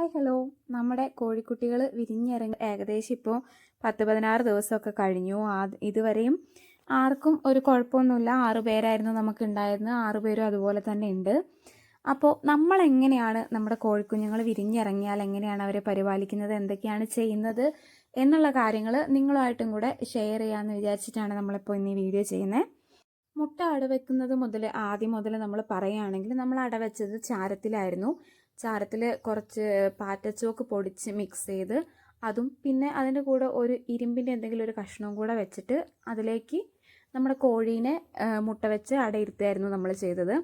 Hi hello നമ്മുടെ കോഴിക്കുട്ടികൾ വിരിഞ്ഞിറങ്ങി ഏകദേശം ഇപ്പോൾ പത്ത് പതിനാറ് ദിവസമൊക്കെ കഴിഞ്ഞു. ആ ഇതുവരെയും ആർക്കും ഒരു കുഴപ്പമൊന്നുമില്ല. ആറ് പേരായിരുന്നു നമുക്ക് ഉണ്ടായിരുന്നത് ആറ് പേരും അതുപോലെ തന്നെ ഉണ്ട്. അപ്പോൾ നമ്മൾ എങ്ങനെയാണ് നമ്മുടെ കോഴിക്കുഞ്ഞുങ്ങൾ വിരിഞ്ഞിറങ്ങിയാൽ എങ്ങനെയാണ് അവരെ പരിപാലിക്കുന്നത് എന്തൊക്കെയാണ് ചെയ്യുന്നത് എന്നുള്ള കാര്യങ്ങൾ നിങ്ങളുമായിട്ടും കൂടെ ഷെയർ ചെയ്യാമെന്ന് വിചാരിച്ചിട്ടാണ് നമ്മളിപ്പോൾ ഇന്ന് ഈ വീഡിയോ ചെയ്യുന്നത് മുട്ട അടവെക്കുന്നത് മുതൽ ആദ്യം മുതൽ നമ്മൾ പറയുകയാണെങ്കിൽ നമ്മൾ അടവെച്ചത് ചാരത്തിലായിരുന്നു. ചാരത്തിൽ കുറച്ച് പാറ്റച്ചോക്ക് പൊടിച്ച് മിക്സ് ചെയ്ത് അതും പിന്നെ അതിന്റെ കൂടെ ഒരു ഇരുമ്പിന്റെ എന്തെങ്കിലും ഒരു കഷ്ണവും കൂടെ വെച്ചിട്ട് അതിലേക്ക് നമ്മുടെ കോഴീനെ മുട്ട വെച്ച് അടയിരുത്തായിരുന്നു നമ്മൾ ചെയ്തത്.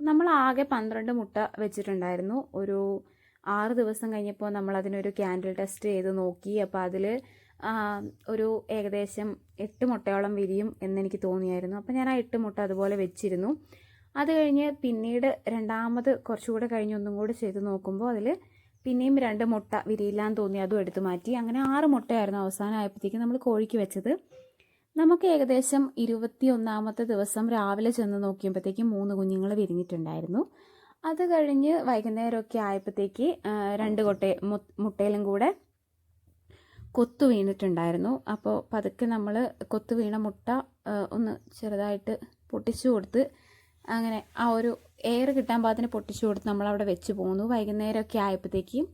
നമ്മൾ ആകെ പന്ത്രണ്ട് മുട്ട വെച്ചിട്ടുണ്ടായിരുന്നു. ഒരു ആറ് ദിവസം കഴിഞ്ഞപ്പോൾ നമ്മൾ അതിനൊരു ക്യാൻഡിൽ ടെസ്റ്റ് ചെയ്ത് നോക്കി. അപ്പോൾ അതിൽ ഒരു ഏകദേശം എട്ട് മുട്ടയോളം വിരിയും എന്നെനിക്ക് തോന്നിയായിരുന്നു. അപ്പോൾ ഞാൻ ആ എട്ട് മുട്ട അതുപോലെ വെച്ചിരുന്നു. അത് കഴിഞ്ഞ് പിന്നീട് രണ്ടാമത് കുറച്ചുകൂടെ കഴിഞ്ഞ് ഒന്നും കൂടെ ചെയ്ത് നോക്കുമ്പോൾ അതിൽ പിന്നെയും രണ്ട് മുട്ട വിരിയില്ലാന്ന് തോന്നി അതും എടുത്തു മാറ്റി. അങ്ങനെ ആറ് മുട്ടയായിരുന്നു അവസാനം അവസാനമായപ്പോഴത്തേക്കും നമ്മൾ കോഴിക്ക് വെച്ചത്. നമുക്ക് ഏകദേശം ഇരുപത്തി ഒന്നാമത്തെ ദിവസം രാവിലെ ചെന്ന് നോക്കിയപ്പോഴത്തേക്കും മൂന്ന് കുഞ്ഞുങ്ങൾ വിരിഞ്ഞിട്ടുണ്ടായിരുന്നു. അത് കഴിഞ്ഞ് വൈകുന്നേരമൊക്കെ ആയപ്പോഴത്തേക്ക് രണ്ട് കൊട്ട മുട്ടയിലും കൂടെ കൊത്തു വീണിട്ടുണ്ടായിരുന്നു. അപ്പോൾ പതുക്കെ നമ്മൾ കൊത്തു വീണ മുട്ട ഒന്ന് ചെറുതായിട്ട് പൊട്ടിച്ചു കൊടുത്ത് അങ്ങനെ ആ ഒരു എയർ കിട്ടാൻ പാകത്തിന് പൊട്ടിച്ചു കൊടുത്ത് നമ്മളവിടെ വെച്ച് പോന്നു. വൈകുന്നേരമൊക്കെ ആയപ്പോഴത്തേക്കും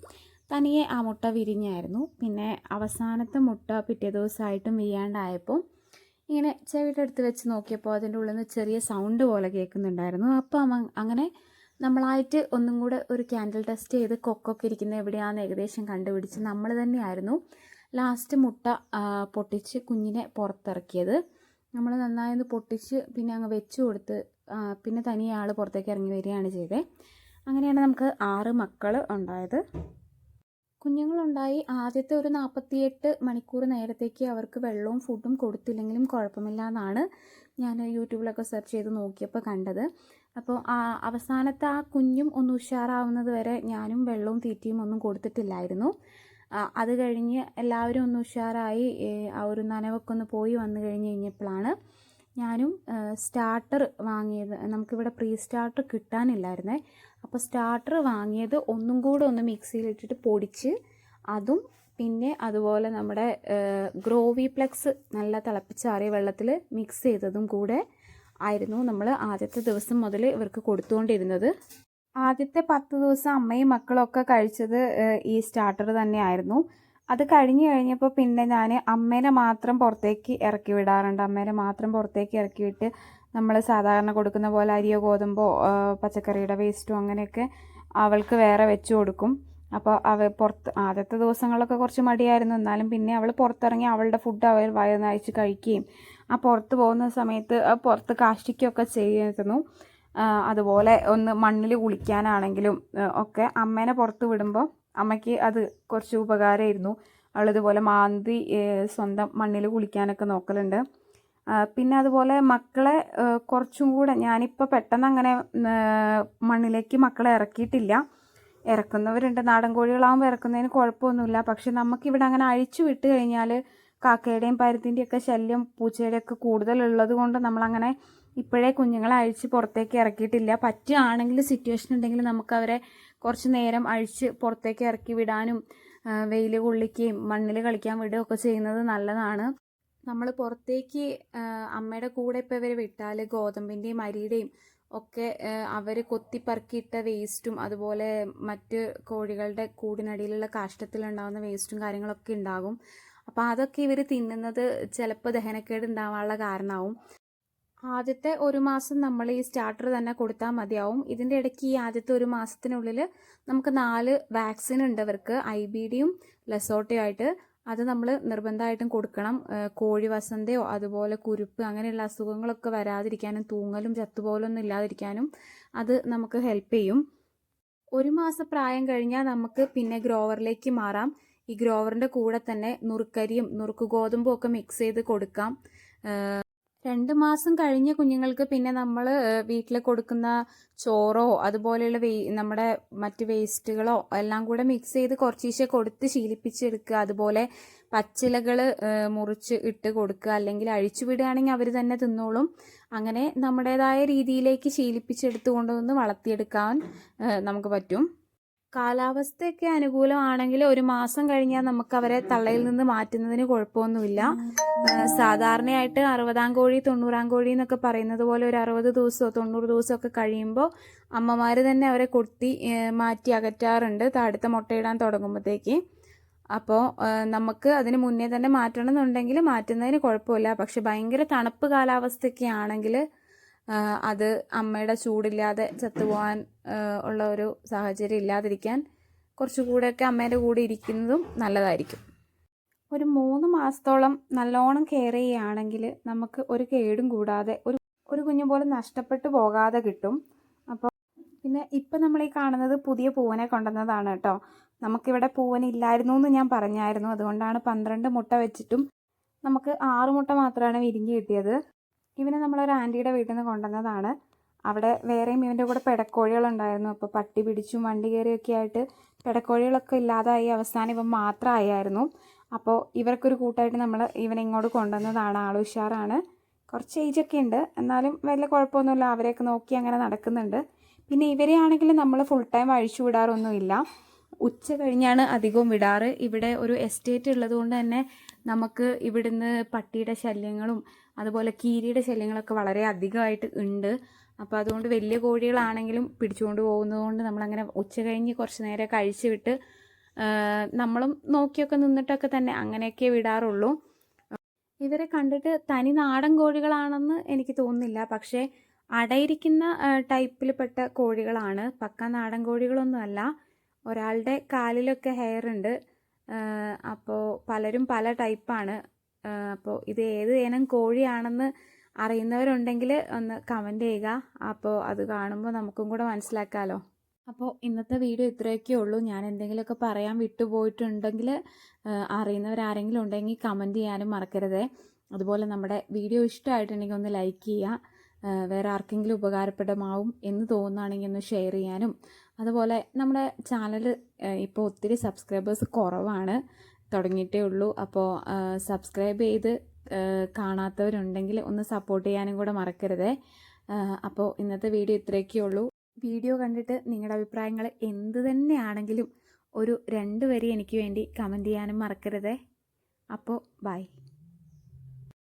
തനിയെ ആ മുട്ട വിരിഞ്ഞായിരുന്നു. പിന്നെ അവസാനത്തെ മുട്ട പിറ്റേ ദിവസമായിട്ടും വീയാണ്ടായപ്പോൾ ഇങ്ങനെ ചെവിയുടെ അടുത്ത് വെച്ച് നോക്കിയപ്പോൾ അതിന്റെ ഉള്ളിൽ നിന്ന് ചെറിയ സൗണ്ട് പോലെ കേൾക്കുന്നുണ്ടായിരുന്നു. അപ്പം അങ്ങനെ നമ്മളായിട്ട് ഒന്നും കൂടെ ഒരു ക്യാൻഡിൽ ടെസ്റ്റ് ചെയ്ത് കൊക്കൊക്കെ ഇരിക്കുന്ന എവിടെയാണെന്ന് ഏകദേശം കണ്ടുപിടിച്ച് നമ്മൾ തന്നെയായിരുന്നു ലാസ്റ്റ് മുട്ട പൊട്ടിച്ച് കുഞ്ഞിനെ പുറത്തിറക്കിയത്. നമ്മൾ നന്നായി ഒന്ന് പൊട്ടിച്ച് പിന്നെ അങ്ങ് വെച്ച് കൊടുത്ത് പിന്നെ തനിയെ ആൾ പുറത്തേക്ക് ഇറങ്ങി വരികയാണ് ചെയ്തത് അങ്ങനെയാണ് നമുക്ക് ആറ് മക്കൾ ഉണ്ടായത്. കുഞ്ഞുങ്ങളുണ്ടായി ആദ്യത്തെ ഒരു നാൽപ്പത്തിയെട്ട് മണിക്കൂർ നേരത്തേക്ക് അവർക്ക് വെള്ളവും ഫുഡും കൊടുത്തില്ലെങ്കിലും കുഴപ്പമില്ല എന്നാണ് ഞാൻ യൂട്യൂബിലൊക്കെ സെർച്ച് ചെയ്ത് നോക്കിയപ്പോൾ കണ്ടത്. അപ്പോൾ ആ അവസാനത്തെ ആ കുഞ്ഞും ഒന്ന് ഉഷാറാവുന്നത് വരെ ഞാനും വെള്ളവും തീറ്റയും ഒന്നും കൊടുത്തിട്ടില്ലായിരുന്നു. അത് കഴിഞ്ഞ് എല്ലാവരും ഒന്ന് ഉഷാറായി ആ ഒരു നനവൊക്കെ ഒന്ന് പോയി വന്നു കഴിഞ്ഞ് കഴിഞ്ഞപ്പോഴാണ് ഞാനും സ്റ്റാർട്ടർ വാങ്ങിയത് നമുക്കിവിടെ പ്രീ സ്റ്റാർട്ടർ കിട്ടാനില്ലായിരുന്നേ. അപ്പോൾ സ്റ്റാർട്ടർ വാങ്ങിയത് ഒന്നും കൂടെ ഒന്ന് മിക്സിയിലിട്ടിട്ട് പൊടിച്ച് അതും പിന്നെ അതുപോലെ നമ്മുടെ ഗ്രോവി പ്ലക്സ് നല്ല തിളപ്പിച്ചാറിയ വെള്ളത്തിൽ മിക്സ് ചെയ്തതും കൂടെ ആയിരുന്നു നമ്മൾ ആദ്യത്തെ ദിവസം മുതൽ ഇവർക്ക് കൊടുത്തുകൊണ്ടിരുന്നത്. ആദ്യത്തെ പത്ത് ദിവസം അമ്മയും മക്കളൊക്കെ കഴിച്ചത് ഈ സ്റ്റാർട്ടർ തന്നെയായിരുന്നു. അത് കഴിഞ്ഞ് കഴിഞ്ഞപ്പോൾ പിന്നെ ഞാൻ അമ്മേനെ മാത്രം പുറത്തേക്ക് ഇറക്കി വിടാറുണ്ട്. അമ്മേനെ മാത്രം പുറത്തേക്ക് ഇറക്കി വിട്ട് നമ്മൾ സാധാരണ കൊടുക്കുന്ന പോലെ അരിയോ ഗോതമ്പോ പച്ചക്കറിയുടെ വേസ്റ്റോ അങ്ങനെയൊക്കെ അവൾക്ക് വേറെ വെച്ച് കൊടുക്കും. അപ്പോൾ അവ പുറത്ത് ആദ്യത്തെ ദിവസങ്ങളൊക്കെ കുറച്ച് മടിയായിരുന്നു. എന്നാലും പിന്നെ അവൾ പുറത്തിറങ്ങി അവളുടെ ഫുഡ് അവൾ വയറിനയച്ച് കഴിക്കുകയും ആ പുറത്ത് പോകുന്ന സമയത്ത് പുറത്ത് കാഷ്ടിക്കുകയൊക്കെ ചെയ്യുന്നു അതുപോലെ ഒന്ന് മണ്ണിൽ കുളിക്കാനാണെങ്കിലും ഒക്കെ അമ്മേനെ പുറത്ത് വിടുമ്പോൾ അമ്മയ്ക്ക് അത് കുറച്ച് ഉപകാരമായിരുന്നു. അവളിതുപോലെ മാന്തി സ്വന്തം മണ്ണിൽ കുളിക്കാനൊക്കെ നോക്കലുണ്ട്. പിന്നെ അതുപോലെ മക്കളെ കുറച്ചും കൂടെ ഞാനിപ്പോൾ പെട്ടെന്ന് അങ്ങനെ മണ്ണിലേക്ക് മക്കളെ ഇറക്കിയിട്ടില്ല. ഇറക്കുന്നവരുണ്ട്. നാടൻ കോഴികളാകുമ്പോൾ ഇറക്കുന്നതിന് കുഴപ്പമൊന്നുമില്ല. പക്ഷെ നമുക്കിവിടെ അങ്ങനെ അഴിച്ചു വിട്ട് കഴിഞ്ഞാൽ കാക്കയുടെയും പരുത്തിന്റെയൊക്കെ ശല്യം പൂച്ചയുടെയൊക്കെ കൂടുതലുള്ളത് കൊണ്ട് നമ്മളങ്ങനെ ഇപ്പോഴേ കുഞ്ഞുങ്ങളെ അഴിച്ച് പുറത്തേക്ക് ഇറക്കിയിട്ടില്ല. പറ്റുകയാണെങ്കിൽ സിറ്റുവേഷൻ ഉണ്ടെങ്കിൽ നമുക്ക് അവരെ കുറച്ച് നേരം അഴിച്ച് പുറത്തേക്ക് ഇറക്കി വിടാനും വെയിൽ കൊള്ളിക്കുകയും മണ്ണിൽ കളിക്കാൻ വിടുകയൊക്കെ ചെയ്യുന്നത് നല്ലതാണ്. നമ്മൾ പുറത്തേക്ക് അമ്മയുടെ കൂടെ ഇപ്പോൾ ഇവരെ വിട്ടാൽ ഗോതമ്പിന്റെയും അരിയുടെയും ഒക്കെ അവർ കൊത്തിപ്പറക്കിയിട്ട വേസ്റ്റും അതുപോലെ മറ്റ് കോഴികളുടെ കൂടിനടിയിലുള്ള കാഷ്ടത്തിലുണ്ടാകുന്ന വേസ്റ്റും കാര്യങ്ങളൊക്കെ ഉണ്ടാകും. അപ്പോൾ അതൊക്കെ ഇവർ തിന്നുന്നത് ചിലപ്പോൾ ദഹനക്കേട് ഉണ്ടാവാനുള്ള കാരണമാവും. ആദ്യത്തെ ഒരു മാസം നമ്മൾ ഈ സ്റ്റാർട്ടർ തന്നെ കൊടുത്താൽ മതിയാവും. ഇതിന്റെ ഇടയ്ക്ക് ഈ ആദ്യത്തെ ഒരു മാസത്തിനുള്ളിൽ നമുക്ക് നാല് വാക്സിൻ ഉണ്ട് അവർക്ക്. ഐ ബി ഡിയും ലസോട്ടയും ആയിട്ട്. അത് നമ്മൾ നിർബന്ധമായിട്ടും കൊടുക്കണം. കോഴി വസന്തയോ അതുപോലെ കുരുപ്പ് അങ്ങനെയുള്ള അസുഖങ്ങളൊക്കെ വരാതിരിക്കാനും തൂങ്ങലും ചത്തുപോലൊന്നും ഇല്ലാതിരിക്കാനും അത് നമുക്ക് ഹെൽപ്പ് ചെയ്യും. ഒരു മാസം പ്രായം കഴിഞ്ഞാൽ നമുക്ക് പിന്നെ ഗ്രോവറിലേക്ക് മാറാം. ഈ ഗ്രോവറിന്റെ കൂടെ തന്നെ നുറുക്കരിയും നുറുക്ക് ഗോതമ്പും ഒക്കെ മിക്സ് ചെയ്ത് കൊടുക്കാം. രണ്ട് മാസം കഴിഞ്ഞ കുഞ്ഞുങ്ങൾക്ക് പിന്നെ നമ്മൾ വീട്ടിൽ കൊടുക്കുന്ന ചോറോ അതുപോലെയുള്ള വേ നമ്മുടെ മറ്റ് വേസ്റ്റുകളോ എല്ലാം കൂടെ മിക്സ് ചെയ്ത് കുറച്ചീശെ കൊടുത്ത് ശീലിപ്പിച്ചെടുക്കുക. അതുപോലെ പച്ചിലകൾ മുറിച്ച് ഇട്ട് കൊടുക്കുക. അല്ലെങ്കിൽ അഴിച്ചു വിടുകയാണെങ്കിൽ അവർ തന്നെ തിന്നോളും. അങ്ങനെ നമ്മുടേതായ രീതിയിലേക്ക് ശീലിപ്പിച്ചെടുത്ത് കൊണ്ടുവന്ന് വളർത്തിയെടുക്കാൻ നമുക്ക് പറ്റും. കാലാവസ്ഥയൊക്കെ അനുകൂലമാണെങ്കിൽ ഒരു മാസം കഴിഞ്ഞാൽ നമുക്ക് അവരെ തള്ളയിൽ നിന്ന് മാറ്റുന്നതിന് കുഴപ്പമൊന്നുമില്ല. സാധാരണയായിട്ട് അറുപതാം കോഴി തൊണ്ണൂറാം കോഴി എന്നൊക്കെ പറയുന്നത് പോലെ ഒരു അറുപത് ദിവസമോ തൊണ്ണൂറ് ദിവസമോ ഒക്കെ കഴിയുമ്പോൾ അമ്മമാർ തന്നെ അവരെ കൊത്തി മാറ്റി അകറ്റാറുണ്ട്. അടുത്ത മുട്ടയിടാൻ തുടങ്ങുമ്പോഴത്തേക്ക്. അപ്പോൾ നമുക്ക് അതിന് മുന്നേ തന്നെ മാറ്റണം എന്നുണ്ടെങ്കിൽ മാറ്റുന്നതിന് കുഴപ്പമില്ല. പക്ഷെ ഭയങ്കര തണുപ്പ് കാലാവസ്ഥയൊക്കെ ആണെങ്കിൽ അത് അമ്മയുടെ ചൂടില്ലാതെ ചത്തുപോകാൻ ഉള്ള ഒരു സാഹചര്യം ഇല്ലാതിരിക്കാൻ കുറച്ചുകൂടെയൊക്കെ അമ്മേന്റെ കൂടെ ഇരിക്കുന്നതും നല്ലതായിരിക്കും. ഒരു മൂന്ന് മാസത്തോളം നല്ലോണം കെയർ ചെയ്യുകയാണെങ്കിൽ നമുക്ക് ഒരു കേടും കൂടാതെ ഒരു ഒരു കുഞ്ഞു പോലും നഷ്ടപ്പെട്ടു പോകാതെ കിട്ടും. അപ്പോൾ പിന്നെ ഇപ്പം നമ്മൾ ഈ കാണുന്നത് പുതിയ പൂവനെ കൊണ്ടുവന്നതാണ് കേട്ടോ. നമുക്കിവിടെ പൂവൻ ഇല്ലായിരുന്നു എന്ന് ഞാൻ പറഞ്ഞായിരുന്നു. അതുകൊണ്ടാണ് പന്ത്രണ്ട് മുട്ട വെച്ചിട്ടും നമുക്ക് ആറ് മുട്ട മാത്രമാണ് വിരിഞ്ഞ് കിട്ടിയത്. ഇവനെ നമ്മളൊരു ആന്റിയുടെ വീട്ടിൽ നിന്ന് കൊണ്ടുവന്നതാണ്. അവിടെ വേറെയും ഇവന്റെ കൂടെ പെടക്കോഴികളുണ്ടായിരുന്നു. അപ്പോൾ പട്ടി പിടിച്ചും വണ്ടി കയറിയൊക്കെ ആയിട്ട് പെടക്കോഴികളൊക്കെ ഇല്ലാതായി അവസാനം ഇവൻ മാത്രമായിരുന്നു അപ്പോൾ ഇവർക്കൊരു കൂട്ടായിട്ട് നമ്മൾ ഇവനെ ഇങ്ങോട്ട് കൊണ്ടുവന്നതാണ്. ആൾ ഉഷാറാണ്. കുറച്ച് ഏജൊക്കെ ഉണ്ട്. എന്നാലും വലിയ കുഴപ്പമൊന്നുമില്ല. അവരെയൊക്കെ നോക്കി അങ്ങനെ നടക്കുന്നുണ്ട്. പിന്നെ ഇവരെ ആണെങ്കിൽ നമ്മൾ ഫുൾ ടൈം അഴിച്ചു വിടാറൊന്നുമില്ല. ഉച്ച കഴിഞ്ഞാണ് അധികവും വിടാറ്. ഇവിടെ ഒരു എസ്റ്റേറ്റ് ഉള്ളത് കൊണ്ട് തന്നെ നമുക്ക് ഇവിടുന്ന് പട്ടിയുടെ ശല്യങ്ങളും അതുപോലെ കീരിയുടെ ശല്യങ്ങളൊക്കെ വളരെ അധികമായിട്ട് ഉണ്ട്. അപ്പോൾ അതുകൊണ്ട് വലിയ കോഴികളാണെങ്കിലും പിടിച്ചുകൊണ്ട് പോകുന്നതുകൊണ്ട് നമ്മളങ്ങനെ ഉച്ച കഴിഞ്ഞ് കുറച്ച് നേരം കഴിച്ച് വിട്ട് നമ്മളും നോക്കിയൊക്കെ നിന്നിട്ടൊക്കെ തന്നെ അങ്ങനെയൊക്കെ വിടാറുള്ളൂ. ഇവരെ കണ്ടിട്ട് തനി നാടൻ കോഴികളാണെന്ന് എനിക്ക് തോന്നുന്നില്ല. പക്ഷേ അടയിരിക്കുന്ന ടൈപ്പിൽപ്പെട്ട കോഴികളാണ്. പക്ക നാടൻ കോഴികളൊന്നുമല്ല. ഒരാളുടെ കാലിലൊക്കെ ഹെയർ ഉണ്ട്. അപ്പോൾ പലരും പല ടൈപ്പാണ് അപ്പോൾ ഇത് ഏത് ഇനം കോഴിയാണെന്ന് അറിയുന്നവരുണ്ടെങ്കിൽ ഒന്ന് കമന്റ് ചെയ്യുക. അപ്പോൾ അത് കാണുമ്പോൾ നമുക്കും കൂടെ മനസ്സിലാക്കാമല്ലോ അപ്പോൾ ഇന്നത്തെ വീഡിയോ ഇത്രയൊക്കെ ഉള്ളൂ. ഞാൻ എന്തെങ്കിലുമൊക്കെ പറയാൻ വിട്ടുപോയിട്ടുണ്ടെങ്കിൽ അറിയുന്നവരാരെങ്കിലും ഉണ്ടെങ്കിൽ കമന്റ് ചെയ്യാനും മറക്കരുതേ. അതുപോലെ നമ്മുടെ വീഡിയോ ഇഷ്ടമായിട്ടുണ്ടെങ്കിൽ ഒന്ന് ലൈക്ക് ചെയ്യുക. വേറെ ആർക്കെങ്കിലും ഉപകാരപ്രദമാവും എന്ന് തോന്നുകയാണെങ്കിൽ ഒന്ന് ഷെയർ ചെയ്യാനും. അതുപോലെ നമ്മുടെ ചാനൽ ഇപ്പോൾ ഒത്തിരി സബ്സ്ക്രൈബേഴ്സ് കുറവാണ്. തുടങ്ങിയിട്ടേ ഉള്ളൂ. അപ്പോൾ സബ്സ്ക്രൈബ് ചെയ്ത് കാണാത്തവരുണ്ടെങ്കിൽ ഒന്ന് സപ്പോർട്ട് ചെയ്യാനും കൂടെ മറക്കരുതേ. അപ്പോൾ ഇന്നത്തെ വീഡിയോ ഇത്രയൊക്കെ ഉള്ളൂ. വീഡിയോ കണ്ടിട്ട് നിങ്ങളുടെ അഭിപ്രായങ്ങൾ എന്ത് തന്നെയാണെങ്കിലും ഒരു രണ്ട് വരി എനിക്ക് വേണ്ടി കമന്റ് ചെയ്യാനും മറക്കരുതേ. അപ്പോൾ ബൈ